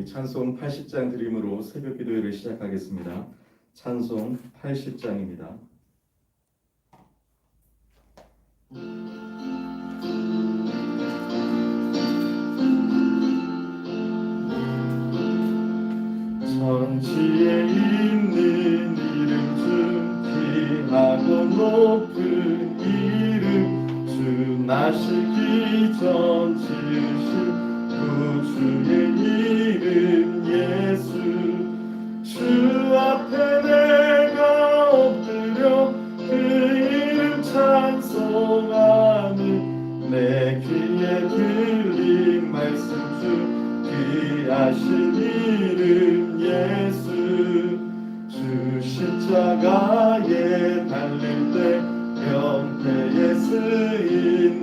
우리 찬송 80장 드림으로 새벽 기도회를 시작하겠습니다. 찬송 80장입니다. 천지에 있는 이름 중 귀하고 높은 이름 주 나시기 전 지으신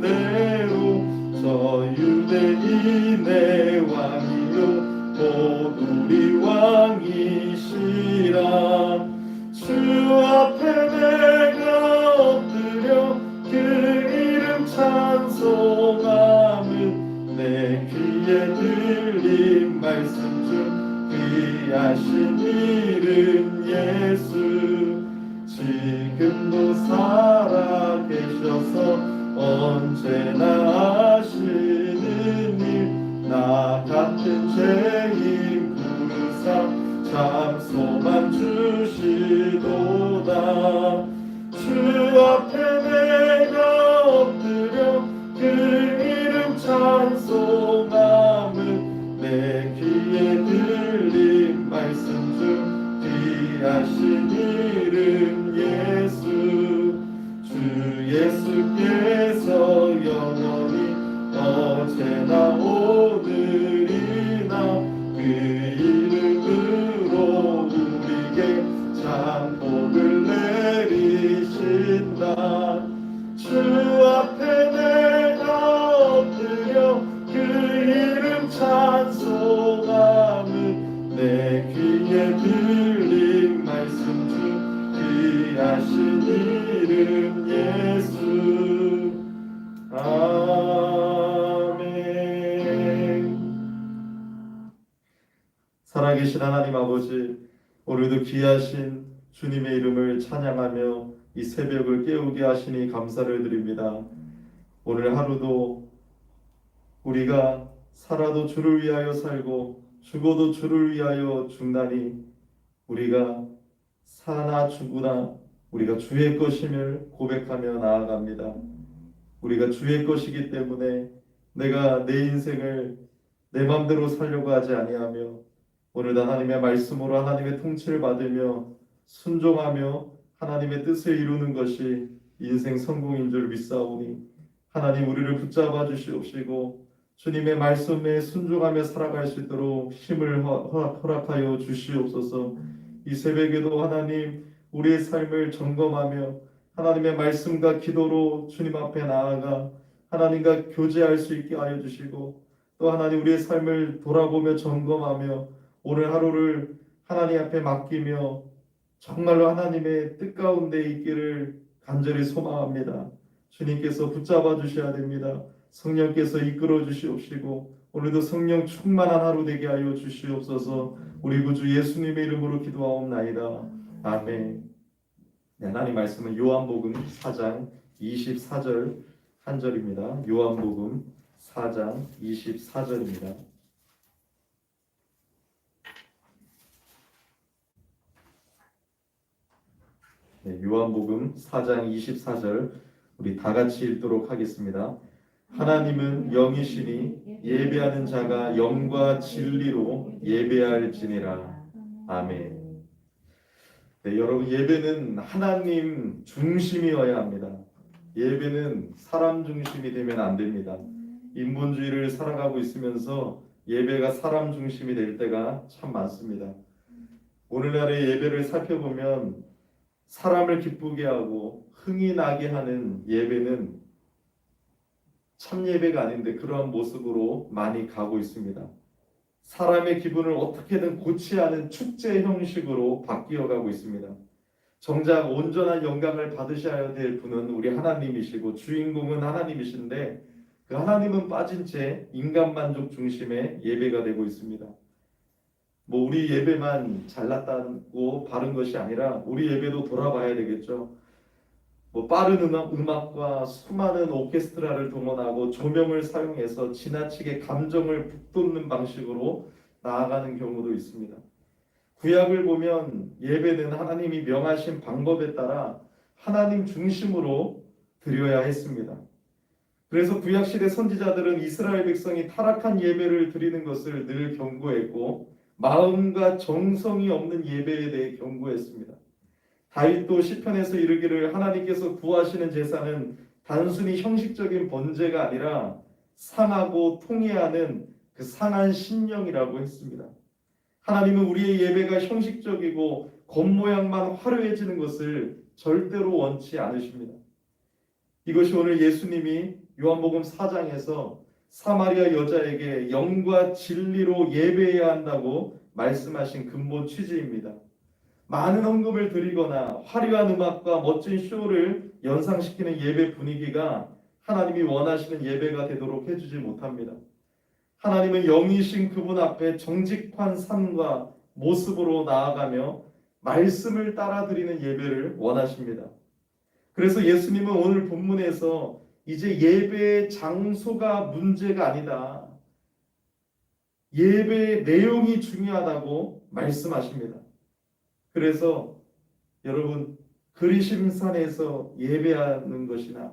대로 저 유대인의 살아계신 하나님 아버지 오늘도 귀하신 주님의 이름을 찬양하며 이 새벽을 깨우게 하시니 감사를 드립니다. 오늘 하루도 우리가 살아도 주를 위하여 살고 죽어도 주를 위하여 죽나니 우리가 사나 죽으나 우리가 주의 것임을 고백하며 나아갑니다. 우리가 주의 것이기 때문에 내가 내 인생을 내 마음대로 살려고 하지 아니하며 오늘 하나님의 말씀으로 하나님의 통치를 받으며 순종하며 하나님의 뜻을 이루는 것이 인생 성공인 줄 믿사오니 하나님 우리를 붙잡아 주시옵시고 주님의 말씀에 순종하며 살아갈 수 있도록 힘을 허- 허락하여 주시옵소서 이 새벽에도 하나님 우리의 삶을 점검하며 하나님의 말씀과 기도로 주님 앞에 나아가 하나님과 교제할 수 있게 하여 주시고 또 하나님 우리의 삶을 돌아보며 점검하며 오늘 하루를 하나님 앞에 맡기며 정말로 하나님의 뜻 가운데 있기를 간절히 소망합니다. 주님께서 붙잡아 주셔야 됩니다. 성령께서 이끌어 주시옵시고 오늘도 성령 충만한 하루 되게 하여 주시옵소서. 우리 구주 예수님의 이름으로 기도하옵나이다. 아멘. 네, 하나님 말씀은 요한복음 4장 24절 한 절입니다. 요한복음 4장 24절입니다. 네, 요한복음 4장 24절 우리 다 같이 읽도록 하겠습니다. 하나님은 영이시니 예배하는 자가 영과 진리로 예배할지니라. 아멘. 네, 여러분 예배는 하나님 중심이어야 합니다. 예배는 사람 중심이 되면 안 됩니다. 인본주의를 살아가고 있으면서 예배가 사람 중심이 될 때가 참 많습니다. 오늘날의 예배를 살펴보면 사람을 기쁘게 하고 흥이 나게 하는 예배는 참 예배가 아닌데 그러한 모습으로 많이 가고 있습니다. 사람의 기분을 어떻게든 고치하는 축제 형식으로 바뀌어 가고 있습니다. 정작 온전한 영광을 받으셔야 될 분은 우리 하나님이시고 주인공은 하나님이신데 그 하나님은 빠진 채 인간 만족 중심의 예배가 되고 있습니다. 뭐 우리 예배만 잘났다고 바른 것이 아니라 우리 예배도 돌아봐야 되겠죠. 뭐 빠른 음악, 음악 과 수많은 오케스트라를 동원하고 조명을 사용해서 지나치게 감정을 북돋는 방식으로 나아가는 경우도 있습니다. 구약을 보면 예배는 하나님이 명하신 방법에 따라 하나님 중심으로 드려야 했습니다. 그래서 구약 시대 선지자들은 이스라엘 백성이 타락한 예배를 드리는 것을 늘 경고했고 마음과 정성이 없는 예배에 대해 경고했습니다. 다윗도 시편에서 이르기를 하나님께서 구하시는 제사는 단순히 형식적인 번제가 아니라 상하고 통해하는 그 상한 신령이라고 했습니다. 하나님은 우리의 예배가 형식적이고 겉모양만 화려해지는 것을 절대로 원치 않으십니다. 이것이 오늘 예수님이 요한복음 4장에서 사마리아 여자에게 영과 진리로 예배해야 한다고 말씀하신 근본 취지입니다. 많은 헌금을 드리거나 화려한 음악과 멋진 쇼를 연상시키는 예배 분위기가 하나님이 원하시는 예배가 되도록 해주지 못합니다. 하나님은 영이신 그분 앞에 정직한 삶과 모습으로 나아가며 말씀을 따라 드리는 예배를 원하십니다. 그래서 예수님은 오늘 본문에서 이제 예배의 장소가 문제가 아니다. 예배의 내용이 중요하다고 말씀하십니다. 그래서 여러분 그리심산에서 예배하는 것이나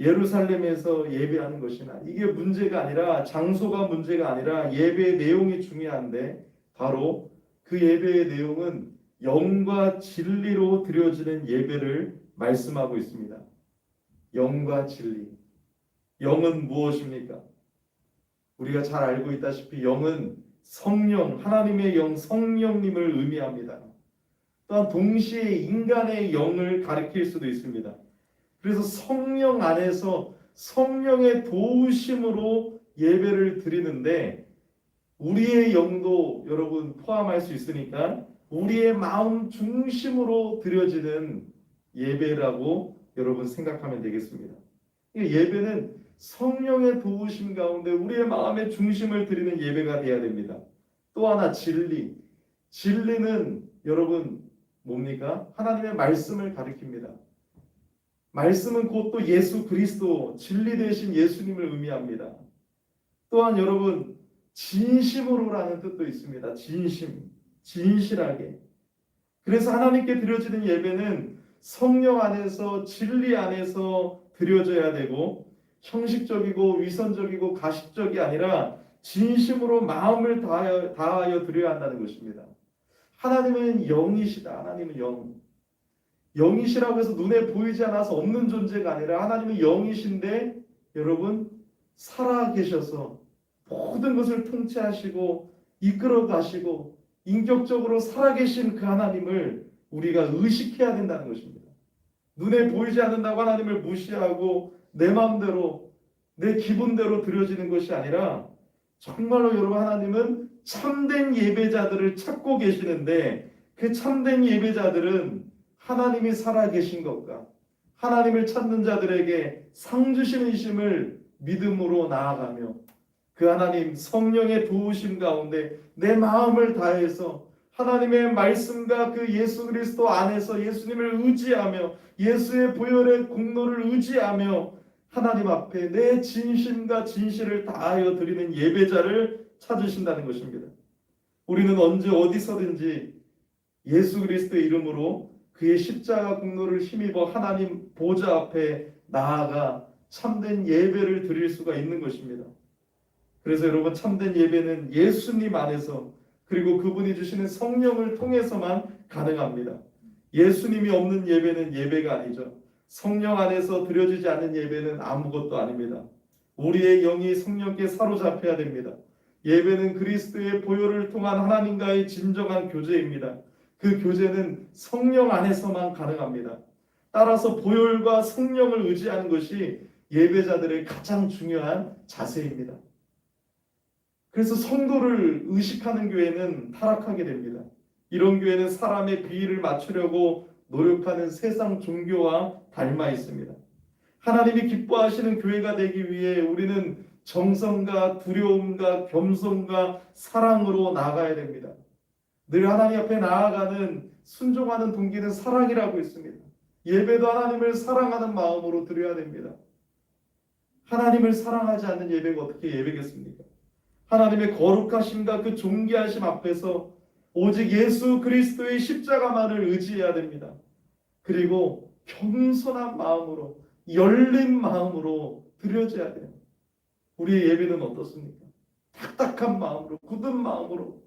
예루살렘에서 예배하는 것이나 이게 문제가 아니라 장소가 문제가 아니라 예배의 내용이 중요한데 바로 그 예배의 내용은 영과 진리로 드려지는 예배를 말씀하고 있습니다. 영과 진리. 영은 무엇입니까? 우리가 잘 알고 있다시피 영은 성령, 하나님의 영, 성령님을 의미합니다. 또한 동시에 인간의 영을 가리킬 수도 있습니다. 그래서 성령 안에서 성령의 도우심으로 예배를 드리는데 우리의 영도 여러분 포함할 수 있으니까 우리의 마음 중심으로 드려지는 예배라고 여러분 생각하면 되겠습니다. 예배는 성령의 도우심 가운데 우리의 마음의 중심을 드리는 예배가 되어야 됩니다. 또 하나 진리. 진리는 여러분 뭡니까? 하나님의 말씀을 가리킵니다. 말씀은 곧 또 예수 그리스도 진리 되신 예수님을 의미합니다. 또한 여러분 진심으로라는 뜻도 있습니다. 진심, 진실하게. 그래서 하나님께 드려지는 예배는 성령 안에서 진리 안에서 드려져야 되고 형식적이고 위선적이고 가식적이 아니라 진심으로 마음을 다하여, 다하여 드려야 한다는 것입니다. 하나님은 영이시다. 하나님은 영. 영이시라고 해서 눈에 보이지 않아서 없는 존재가 아니라 하나님은 영이신데 여러분 살아 계셔서 모든 것을 통치하시고 이끌어 가시고 인격적으로 살아 계신 그 하나님을 우리가 의식해야 된다는 것입니다. 눈에 보이지 않는다고 하나님을 무시하고 내 마음대로 내 기분대로 드려지는 것이 아니라 정말로 여러분 하나님은 참된 예배자들을 찾고 계시는데 그 참된 예배자들은 하나님이 살아계신 것과 하나님을 찾는 자들에게 상 주시는 이심을 믿음으로 나아가며 그 하나님 성령의 도우심 가운데 내 마음을 다해서 하나님의 말씀과 그 예수 그리스도 안에서 예수님을 의지하며 예수의 보혈의 공로를 의지하며 하나님 앞에 내 진심과 진실을 다하여 드리는 예배자를 찾으신다는 것입니다. 우리는 언제 어디서든지 예수 그리스도의 이름으로 그의 십자가 공로를 힘입어 하나님 보좌 앞에 나아가 참된 예배를 드릴 수가 있는 것입니다. 그래서 여러분 참된 예배는 예수님 안에서 그리고 그분이 주시는 성령을 통해서만 가능합니다. 예수님이 없는 예배는 예배가 아니죠. 성령 안에서 드려지지 않는 예배는 아무것도 아닙니다. 우리의 영이 성령께 사로잡혀야 됩니다. 예배는 그리스도의 보혈을 통한 하나님과의 진정한 교제입니다. 그 교제는 성령 안에서만 가능합니다. 따라서 보혈과 성령을 의지하는 것이 예배자들의 가장 중요한 자세입니다. 그래서 성도를 의식하는 교회는 타락하게 됩니다. 이런 교회는 사람의 비위를 맞추려고 노력하는 세상 종교와 닮아 있습니다. 하나님이 기뻐하시는 교회가 되기 위해 우리는 정성과 두려움과 겸손과 사랑으로 나가야 됩니다. 늘 하나님 앞에 나아가는 순종하는 동기는 사랑이라고 했습니다. 예배도 하나님을 사랑하는 마음으로 드려야 됩니다. 하나님을 사랑하지 않는 예배가 어떻게 예배겠습니까? 하나님의 거룩하심과 그 존귀하심 앞에서 오직 예수 그리스도의 십자가만을 의지해야 됩니다. 그리고 겸손한 마음으로 열린 마음으로 드려져야 돼요. 우리의 예배는 어떻습니까? 딱딱한 마음으로 굳은 마음으로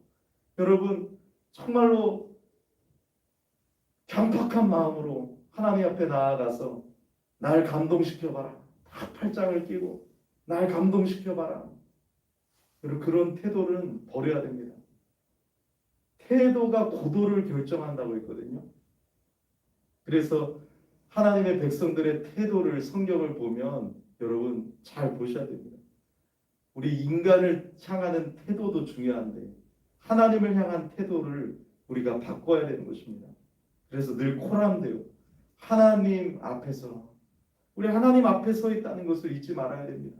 여러분 정말로 강팍한 마음으로 하나님 앞에 나아가서 날 감동시켜봐라. 다 팔짱을 끼고 날 감동시켜봐라. 그런 태도는 버려야 됩니다. 태도가 고도를 결정한다고 했거든요. 그래서 하나님의 백성들의 태도를 성경을 보면 여러분 잘 보셔야 됩니다. 우리 인간을 향하는 태도도 중요한데 하나님을 향한 태도를 우리가 바꿔야 되는 것입니다. 그래서 늘 코람되어 하나님 앞에서 우리 하나님 앞에 서 있다는 것을 잊지 말아야 됩니다.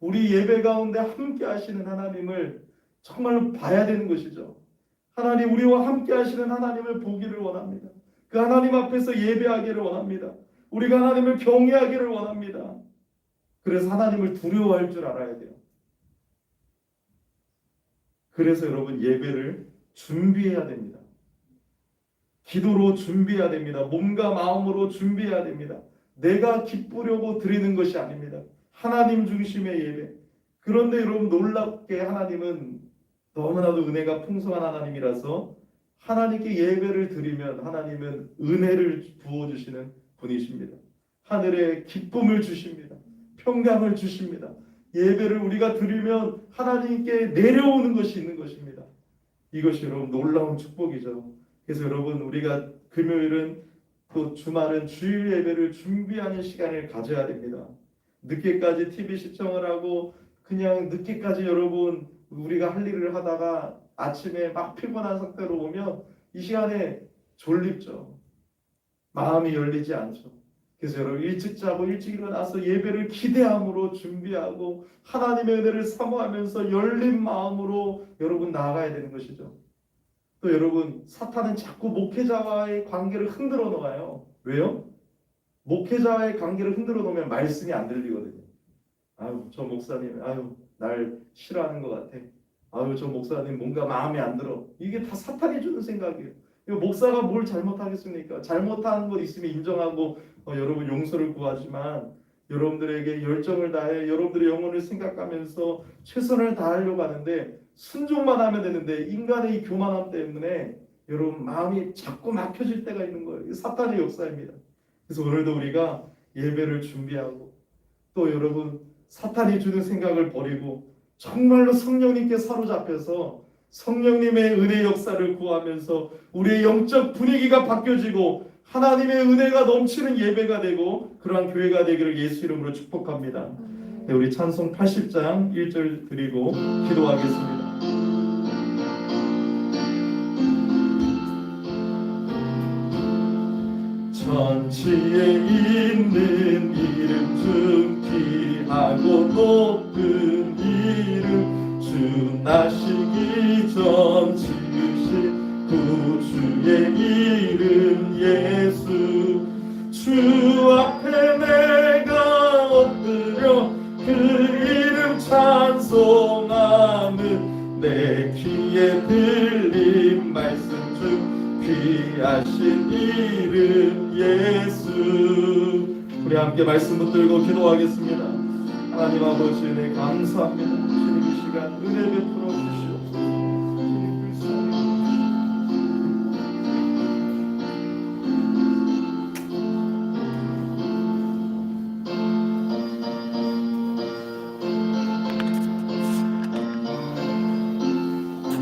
우리 예배 가운데 함께 하시는 하나님을 정말 봐야 되는 것이죠. 하나님 우리와 함께 하시는 하나님을 보기를 원합니다. 그 하나님 앞에서 예배하기를 원합니다. 우리가 하나님을 경외하기를 원합니다. 그래서 하나님을 두려워할 줄 알아야 돼요. 그래서 여러분 예배를 준비해야 됩니다. 기도로 준비해야 됩니다. 몸과 마음으로 준비해야 됩니다. 내가 기쁘려고 드리는 것이 아닙니다. 하나님 중심의 예배. 그런데 여러분 놀랍게 하나님은 너무나도 은혜가 풍성한 하나님이라서 하나님께 예배를 드리면 하나님은 은혜를 부어주시는 분이십니다. 하늘에 기쁨을 주십니다. 평강을 주십니다. 예배를 우리가 드리면 하나님께 내려오는 것이 있는 것입니다. 이것이 여러분 놀라운 축복이죠. 그래서 여러분 우리가 금요일은 또 주말은 주일 예배를 준비하는 시간을 가져야 됩니다. 늦게까지 TV 시청을 하고 그냥 늦게까지 여러분 우리가 할 일을 하다가 아침에 막 피곤한 상태로 오면 이 시간에 졸립죠. 마음이 열리지 않죠. 그래서 여러분 일찍 자고 일찍 일어나서 예배를 기대함으로 준비하고 하나님의 은혜를 사모하면서 열린 마음으로 여러분 나아가야 되는 것이죠. 또 여러분 사탄은 자꾸 목회자와의 관계를 흔들어 놓아요. 왜요? 목회자와의 관계를 흔들어 놓으면 말씀이 안 들리거든요. 아유 저 목사님 아유 날 싫어하는 것 같아. 아유 저 목사님 뭔가 마음에 안 들어. 이게 다 사탄이 주는 생각이에요. 목사가 뭘 잘못하겠습니까? 잘못한 것 있으면 인정하고 어, 여러분 용서를 구하지만 여러분들에게 열정을 다해 여러분들의 영혼을 생각하면서 최선을 다하려고 하는데 순종만 하면 되는데 인간의 이 교만함 때문에 여러분 마음이 자꾸 막혀질 때가 있는 거예요. 사탄의 역사입니다. 그래서 오늘도 우리가 예배를 준비하고 또 여러분 사탄이 주는 생각을 버리고 정말로 성령님께 사로잡혀서 성령님의 은혜 역사를 구하면서 우리의 영적 분위기가 바뀌어지고 하나님의 은혜가 넘치는 예배가 되고 그러한 교회가 되기를 예수 이름으로 축복합니다. 네, 우리 찬송 80장 1절 드리고 기도하겠습니다. 천지에 있는 이름 중 귀하고 높은 이름 주 나시기 전 귀하신 이름 예수. 우리 함께 말씀 붙들고 기도하겠습니다. 하나님 아버지 네 감사합니다. 주님 이 시간 은혜 베풀어